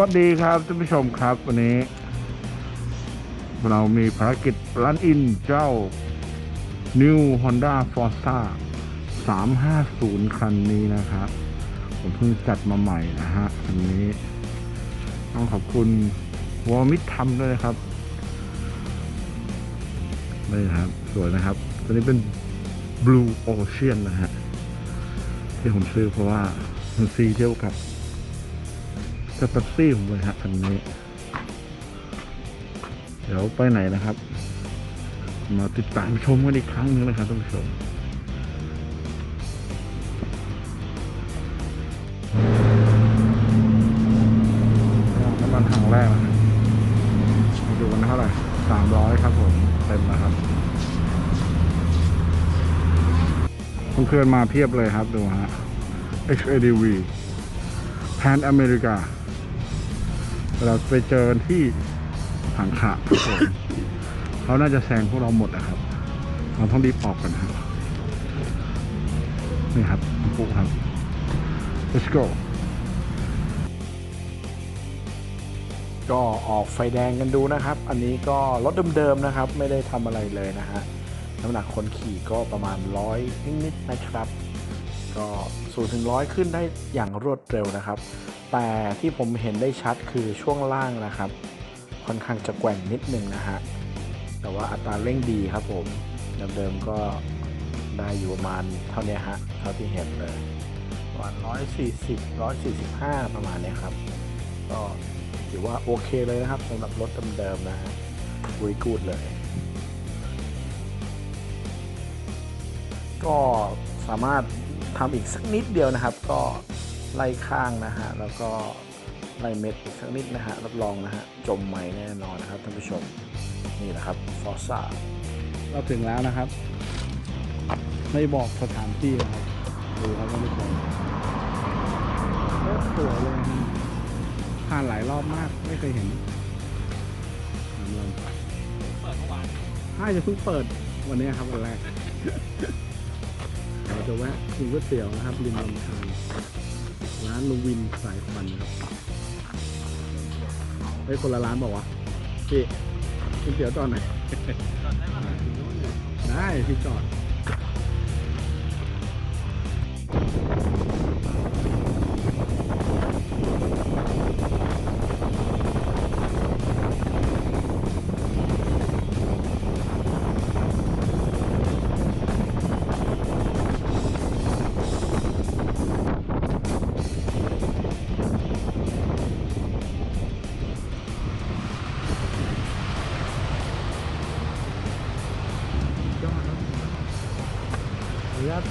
วัสดีครับท่านผู้ชมครับ วันนี้ เรามีภารกิจรันอินเจ้า New Honda Forza 350 คันนี้นะครับ ผมเพิ่งจัดมาใหม่นะฮะคันนี้ ต้องขอบคุณวอมิททำด้วยนะครับนี่นะครับ สวยนะครับ ตัวนี้เป็น Blue Ocean นะฮะ ที่ผมซื้อเพราะว่ามันซีเดียวกับ สเปปซี่ผมเลยฮะคันนี้ เดี๋ยวไปไหนนะครับ มาติดตามชมกันอีกครั้งหนึงนะครับท่านผู้ชมน้ำมันถังแรกนะครับมาดูกันเท่าไหร่สามร้อยครับผม เต็มนะครับเพื่อนๆมาเพียบเลยครับดูฮะ HADV นอเมริกา เราไปเจอกันที่ถังขะครับผมเขาน่าจะแซงพวกเราหมดนะครับ เราต้องรีบออกกันครับ นี่ครับคุณปุ๊ครับ let's go ก็ออกไฟแดงกันดูนะครับ อันนี้ก็รถเดิมๆนะครับ ไม่ได้ทำอะไรเลยนะฮะ น้ำหนักคนขี่ก็ประมาณร้อยนิดๆนะครับ ก็สูนถึงร้อยขึ้นได้อย่างรวดเร็วนะครับ แต่ที่ผมเห็นได้ชัดคือช่วงล่างนะครับ ค่อนข้างจะแกว่งนิดนึงนะฮะแต่ว่าอัตราเร่งดีครับผมเดิมๆก็ได้อยู่ประมาณเท่านี้ฮะเท่าที่เห็นเลยประมาณ140 145 ประมาณนี้ครับ ก็ถือว่าโอเคเลยนะครับสำหรับรถเดิมๆนะฮะบุยกูดเลย ก็สามารถ ทำอีกสักนิดเดียวนะครับ ก็ไล่ข้างนะฮะแล้วก็ไล่เม็ดอีกสักนิดนะฮะรับรองนะฮะจมไหมแน่นอนนะครับท่านผู้ชมนี่แหละครับฟอร์ซ่าเราถึงแล้วนะครับ ไม่บอกสถานที่นะครับดูครับท่านผู้ชมโคตรสวยเลยนะผ่านหลายรอบมากไม่เคยเห็นน้ำลมเปิดเมื่อวานใช่จะเพิ่งเปิดวันนี้ครับวันแรกเรา จะแวะกินก๋วยเตี๋ยวนะครับริมลำธารร้านลุงวินสายควันครับเฮ้ยคนละร้านบอกว่าวะพี่กินเตี๋ยวตอนไหนได้พี่จอด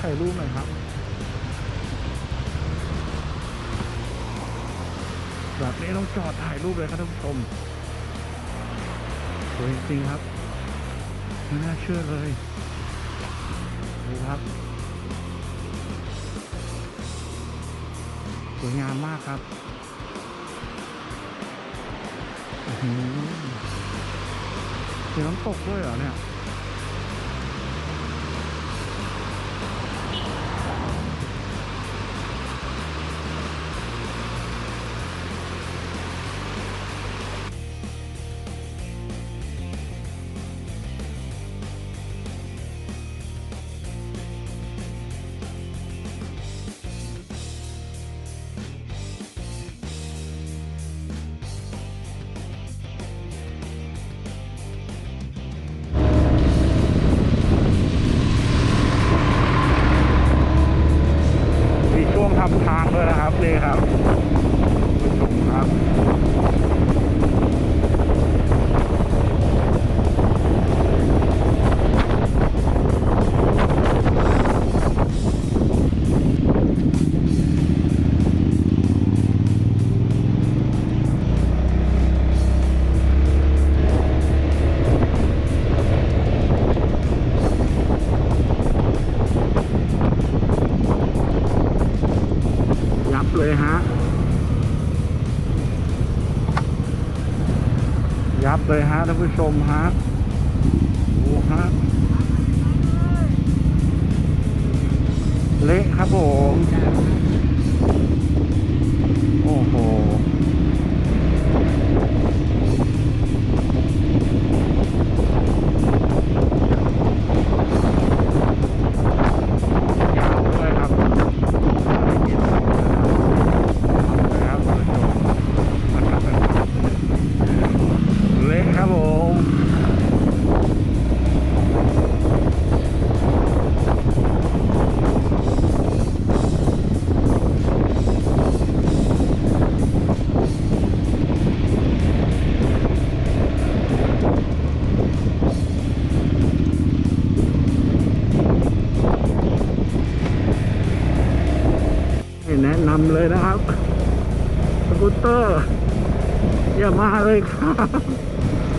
ถ่ายรูปหน่อยครับแบบนี้ต้องจอดถ่ายรูปเลยครับท่านผู้ชมสวยจริงครับไม่น่าเชื่อเลยดูครับ สวยงามมากครับอื้อหือเสียงน้ำตกด้วยเหรอเนี่ย ยับเลยฮะท่านผู้ชมฮะโอ้ฮะเละครับผม โอ้โหำเลยนะครับ สกูตเตอร์ อย่ามาเลยครับ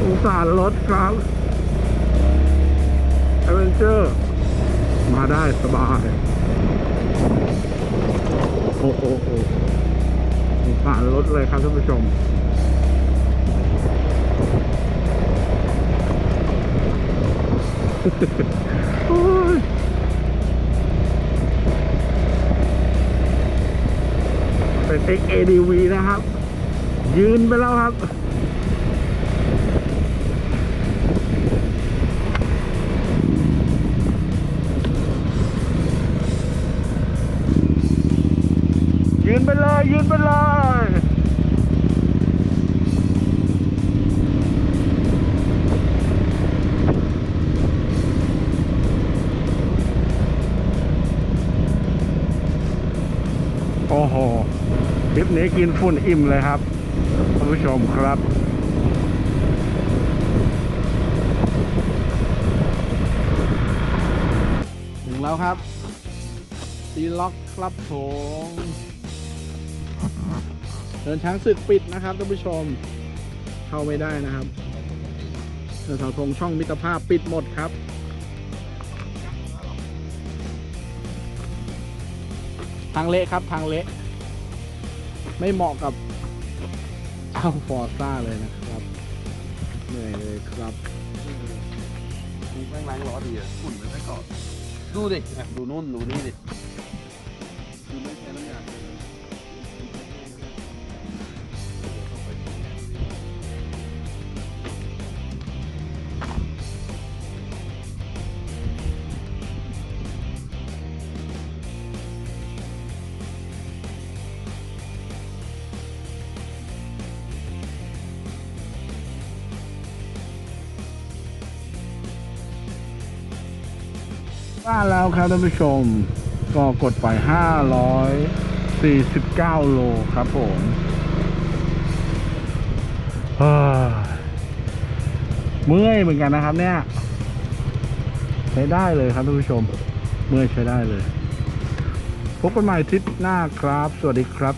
สงสารรถครับเอเวนเจอร์ มาได้สบาย โอ้โอ้โอ้สงสารรถเลยครับท่านผู้ชมโอ้ย เป็น XADV นะครับ ยืนไปแล้วครับ ยืนไปเลย ยืนไปเลย อ้โหคลิปนี้กินฝุ่นอิ่มเลยครับท่านผู้ชมครับถึงแล้วครับตีล็อกครับผมเดินช้างศึกปิดนะครับท่านผู้ชม เข้าไม่ได้นะครับเดินเสาธงช่องมิตรภาพปิดหมดครับ ทางเละครับทางเละ ไม่เหมาะกับเจ้าฟอร์ซ่าเลยนะครับ เหนื่อยเลยครับมึงแม่งล้างล้อดีอะฝุ่นมันไม่เกาะดูดิอะดูนู่นดูนี่ดิ บ้านแล้วครับท่านผู้ชม ก็กดไป 549 โลครับผมเฮ้ยเมื่อยเหมือนกันนะครับเนี่ย ใช้ได้เลยครับท่านผู้ชม เมื่อยใช้ได้เลย พบกันใหม่อาทิศหน้าครับ สวัสดีครับ